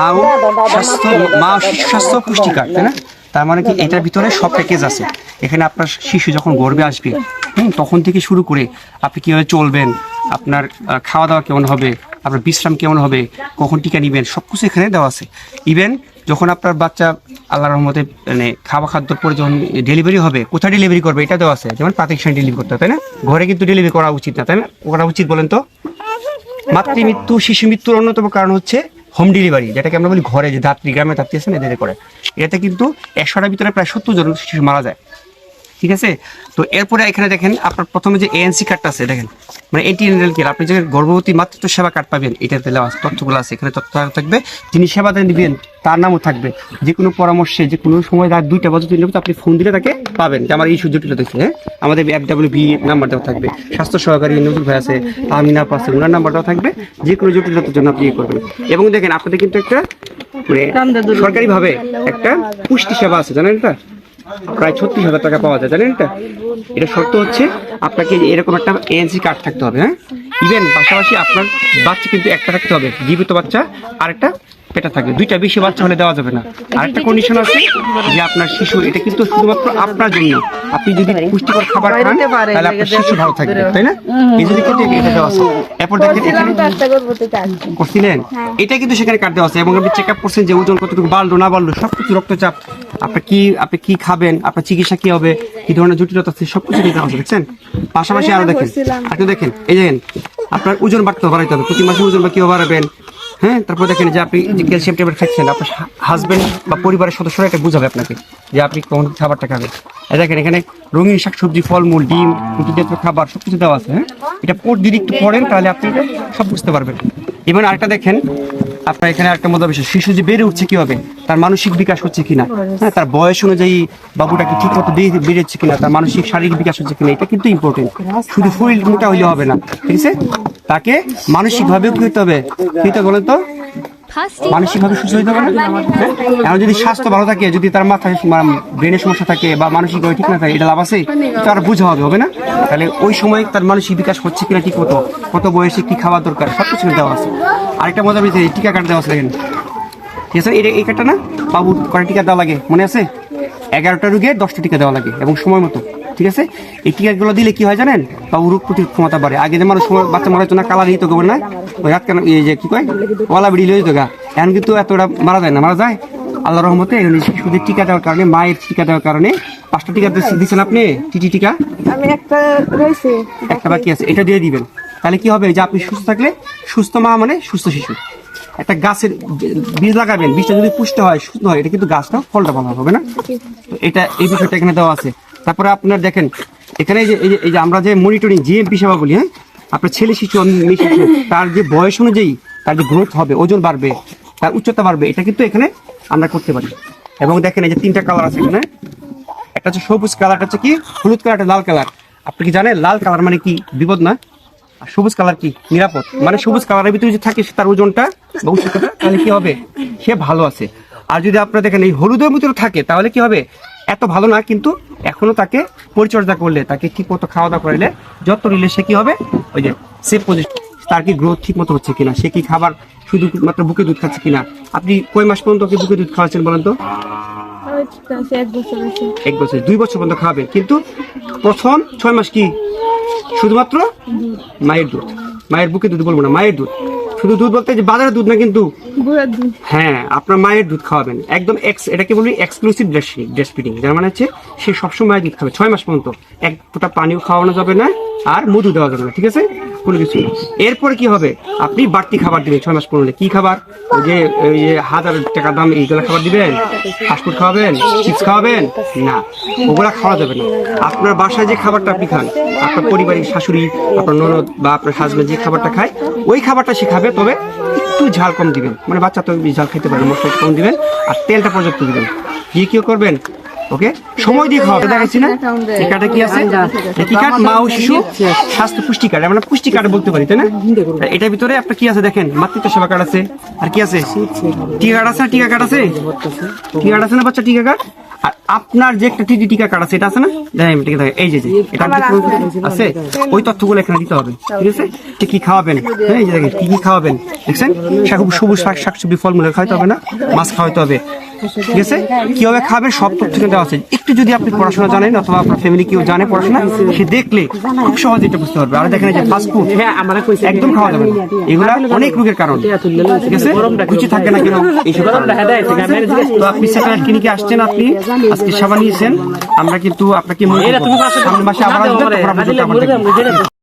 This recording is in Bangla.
মা স্বাস্থ্য মা স্বাস্থ্য পুষ্টি কার্ড তাই না? তার মানে কি এটার ভিতরে সব প্যাকেজ আছে। এখানে আপনার শিশু যখন গর্বে আসবে হুম তখন থেকে শুরু করে আপনি কীভাবে চলবেন আপনার খাওয়া দাওয়া কেমন হবে আপনার বিশ্রাম কেমন হবে কখন টিকা নেবেন সব কিছু এখানে দেওয়া আছে। ইভেন যখন আপনার বাচ্চা আল্লাহ রহমতে মানে খাওয়া খাদ্য পরে যখন ডেলিভারি হবে কোথায় ডেলিভারি করবে এটা দেওয়া আছে। যেমন প্রাতিষ্ঠান ডেলিভারি করতে হয় তাই না? ঘরে কিন্তু ডেলিভারি করা উচিত না তাই না? করা উচিত বলেন তো? মাতৃ মৃত্যু শিশু মৃত্যুর অন্যতম কারণ হচ্ছে হোম ডেলিভারি যেটাকে আমরা বলি ঘরে, যে ধাত্রী গ্রামে ধাত্রী আছে না, এদের করে। এতে কিন্তু একশোটার ভিতরে প্রায় সত্তর জন শিশু মারা যায়। ঠিক আছে? তো এরপরে এখানে দেখেন আপনার প্রথমে যে এএনসি কার্ডটা আছে দেখেন। মানে এন্টিনেটাল কেয়ার আপনি যে গর্ভবতী মাতৃত্ব সেবা কার্ড পাবেন এটাতে দেওয়া তথ্যগুলো আছে এখানে তথ্য থাকবে। যিনি সেবা দেন দিবেন তার নামও থাকবে। যে কোনো পরামর্শে যে কোনো সময় রাত দুইটা বাজে তিনটা আপনি ফোন দিলে তাকে পাবেন যে আমার এই সুযোগটা দেখছে হ্যাঁ? আমাদের এফ ডাব্লিউ বি নাম্বার দেওয়া থাকবে স্বাস্থ্য সহকারী নজরুল ভাই আছে আমিনা পাশে ওনার নাম্বারটাও থাকবে যে কোনো জটিলতার জন্য আপনি ইয়ে করবেন। এবং দেখেন আপনাদের কিন্তু একটা মানে সরকারিভাবে একটা পুষ্টি সেবা আছে জানেন এটা? প্রায় ছত্রিশ হাজার টাকা পাওয়া যায়, জানেন এটা? এটা শর্ত হচ্ছে আপনাকে এরকম একটা এএনসি কার্ড থাকতে হবে হ্যাঁ? ইভেন পাশাপাশি আপনার বাচ্চা কিন্তু একটা থাকতে হবে, জীবিত বাচ্চা, আরেকটা পেটা থাকবে। দুইটা বেশি বাচ্চা হলে দেওয়া যাবে না। আরেকটা কন্ডিশন আছে যে আপনার শিশু এটা কিন্তু শুধুমাত্র আপনার জন্য। আপনি যদি পুষ্টিকর খাবার খান তাহলে আপনার শিশু ভালো থাকবে তাই না? এই জন্য কিন্তু এটা দেওয়া আছে। এরপর দেখেন এখানে করছিলেন? এটা কিন্তু সেখানে কাট দেওয়া আছে এবং আপনি চেক আপ করছেন যে ওজন কতটুকু বাড়লো না বাড়লো সবকিছু রক্তচাপ। আপনার কি আপনি কি খাবেন আপনার চিকিৎসা কি হবে কি ধরনের জটিলতা আছে সবকিছু দেওয়া আছে দেখছেন? পাশাপাশি আরও দেখেন। আপনি দেখেন এই দেখেন আপনার ওজন বাড়তে বাড়াইতে হবে। প্রতি মাসে ওজন বা কীভাবে বাড়াবেন? হ্যাঁ তারপর দেখেন যে আপনি যে ক্যালসিয়াম ট্যাবলেট খাচ্ছেন, আপনার হাজব্যান্ড বা পরিবারের সদস্যরা এটা বুঝাবে আপনাকে যে আপনি কোন খাবারটা খাবেন। দেখেন, এখানে রঙিন শাকসবজি, ফলমূল, ডিম প্রোটিন জাতীয় খাবার সবকিছু দেওয়া আছে হ্যাঁ। এটা পর যদি একটু পড়েন, তাহলে আপনি সব বুঝতে পারবেন। এবার আরেকটা দেখেন আপনার এখানে একটা মজা বিষয়, শিশু যে বেড়ে উঠছে কীভাবে? তার মানসিক বিকাশ হচ্ছে কিনা? হ্যাঁ তার বয়স অনুযায়ী বাবুটা কি ঠিক মতো বেড়ে হচ্ছে কিনা? তার মানসিক শারীরিক বিকাশ হচ্ছে কিনা? এটা কিন্তু ইম্পর্টেন্ট শুধু শরীর মোটা হইলে হবে না। ঠিক আছে? তাকে মানসিক ভাবেও কি হতে হবে? কি বলেন তো? মানসিক ভাবে সুস্থ হতে হবে হ্যাঁ? এখন যদি স্বাস্থ্য ভালো থাকে, যদি তার মাথায় ব্রেনের সমস্যা থাকে বা মানসিকভাবে ঠিক না থাকে, এটা লাভ আছে? তার বোঝা হবে হবে না? তাহলে ওই সময় তার মানসিক বিকাশ হচ্ছে কিনা ঠিক মতো কত বয়সে কি খাওয়া দরকার? সব কিছু দেওয়া আছে। আরেকটা মজা পেয়েছে টিকা কার্ড দেওয়া আছে দেখেন। ঠিক আছে এটা এই কার্ডটা না? বাবুর কটা টিকা দেওয়া লাগে? মনে আছে? এগারোটা রোগে দশটা টিকা দেওয়া লাগে এবং সময় মতো। ঠিক আছে? এই টিকাগুলো দিলে কি হয় জানেন? বাবু রোগ প্রতিরোধ ক্ষমতা বাড়ে। আগে যে মানুষ সময় বাচ্চা মারা যেত না কালার তো গোবর না ওই রাত কেন এই যে কি কয়? ওলা বেড়ি লই তো গা। এখন কিন্তু এতটা মারা যায় না মারা যায়? আল্লাহ রহমতে এই শিশুদের টিকা দেওয়ার কারণে মায়ের টিকা দেওয়ার কারণে পাঁচটা টিকা দিচ্ছ- দিচ্ছেন আপনি? টিটি টিকা? আমি একটা রয়েছে। একটা বাকি আছে এটা দিয়ে দিবেন। তাহলে কি হবে? যে আপনি সুস্থ থাকলে, সুস্থ মা মানে সুস্থ শিশু। একটা গাছের বীজ লাগাবেন, বীজটা যদি পুষ্ট হয় সুস্থ হয়, এটা কিন্তু গাছটা ফলটা ভালো হবে না? তো এটা, এই বিষয়টা এখানে দেওয়া আছে। তারপরে আপনার দেখেন, এখানে যে, এই যে- আমরা যে মনিটরিং জিএমপি সেবা বলি হ্যাঁ? আপনার ছেলে শিশু মেয়ে শিশু, তার যে বয়স অনুযায়ী তার যে গ্রোথ হবে, ওজন বাড়বে, তার উচ্চতা বাড়বে, এটা কিন্তু এখানে আমরা করতে পারি। এবং দেখেন এই যে তিনটা কালার আছে এখানে। একটা হচ্ছে সবুজ কালারটা হচ্ছে কি? হলুদ কালারটা লাল কালার আপনি কি জানেন, লাল কালার মানে কি? বিপদ না? আর সবুজ কালার কি? নিরাপদ। মানে সবুজ কালারের ভিতরে যদি থাকে তার ওজনটা তাহলে কি হবে? সে ভালো আছে। আর যদি আপনারা দেখেন এই হলুদের ভিতরে থাকে তাহলে কি হবে? এত ভালো না কিন্তু এখনও তাকে পরিচর্যা করলে তাকে ঠিক মতো খাওয়া দাওয়া করলে যত্ন নিলে সে কি হবে? ওই যে সেফ পজিশন তার কি গ্রোথ ঠিক মতো হচ্ছে কিনা? সে কি খাবার শুধু মাত্র বুকে দুধ খাচ্ছে কিনা? আপনি কয় মাস পর্যন্ত ওকে বুকে দুধ খাওয়াচ্ছেন বলেন তো? এক বছর দুই বছর পর্যন্ত খাবে কিন্তু প্রথম ছয় মাস কি শুধুমাত্র মায়ের দুধ। মায়ের বুকে দুধ বলব না মায়ের দুধ। শুধু দুধ বলতে যে বাজারের দুধ না কিন্তু হ্যাঁ আপনার মায়ের দুধ খাওয়াবেন। একদম এক্স এটাকে বলি এক্সক্লুসিভ ব্রেস্ট ফিডিং যার মানে হচ্ছে সে সবসময় মায়ের দুধ খাবে। ছয় মাস পর্যন্ত এক ফোঁটা পানিও খাওয়ানো যাবে না আর মধু দেওয়া যাবে না ঠিক আছে? কোনো কিছু না। এরপরে কি হবে? আপনি বাড়তি খাবার দিবেন, ছয় মাস পনেরো কি খাবার? ওই যে ওই যে হাজার টাকা দাম এইগুলো খাবার দিবেন? ফাস্টফুড খাওয়াবেন? চিপস খাওয়াবেন? না, ওগুলা খাওয়া যাবে না। আপনার বাসায় যে খাবারটা আপনি খান, আপনার পরিবারের শাশুড়ি, আপনার ননদ বা আপনার হাজবেন্ড যে খাবারটা খায়, ওই খাবারটা সে খাবে, তবে একটু ঝাল কম দিবেন। মানে বাচ্চা তো ঝাল খেতে পারে মশলা কম দিবেন, আর তেলটা পর্যাপ্ত দিবেন। দিয়ে কি করবেন? ওকে? সময় দিয়ে খাওয়াবে দেখাচ্ছি না? কি আছে? এই কি কার্ড মা ও শিশু? স্বাস্থ্য পুষ্টি কার্ড আমরা পুষ্টি কার্ড বলতে পারি তাই না? এটার ভিতরে আপনার কি আছে দেখেন? মাতৃত্ব সেবা কার্ড আছে। আর কি আছে? টিকা কার্ড আছে টিকা কার্ড আছে? টিকা কার্ড আছে না বাচ্চা টিকা কার্ড আর আপনার যে একটা টিটি টিকা কার্ড আছে এটা আছে না? এই যে এটা আছে। ওই তথ্যগুলো এখানে দিতে হবে ঠিক আছে? কি খাওয়াবেন? হ্যাঁ এই যে দেখেন কি কি খাওয়াবেন? দেখছেন? সবুজ শাক শাকসবজি ফলমূল খাওয়াতে হবে না মাছ খাওয়াতে হবে। ঠিক আছে কীভাবে খাবেন সব তথ্য কিন্তু দেওয়া আছে। একটু যদি আপনি পড়াশোনা জানেন অথবা আপনার ফ্যামিলি কেউ জানে পড়াশোনা সে দেখলে খুব সহজে এটা বুঝতে পারবে। আর দেখেন যে ফাস্ট ফুড হ্যাঁ একদম খাওয়া যাবে না। এগুলা অনেক রোগের কারণ। ঠিক আছে? কিছু থাকে না কেন? এইসব তো আপনি স্যাটেলাইট ক্লিনিকে আসছেন আপনি আজকে সেবা নিয়েছেন। আমরা কিন্তু আপনাকে সামনের মাসে আবার আসবেন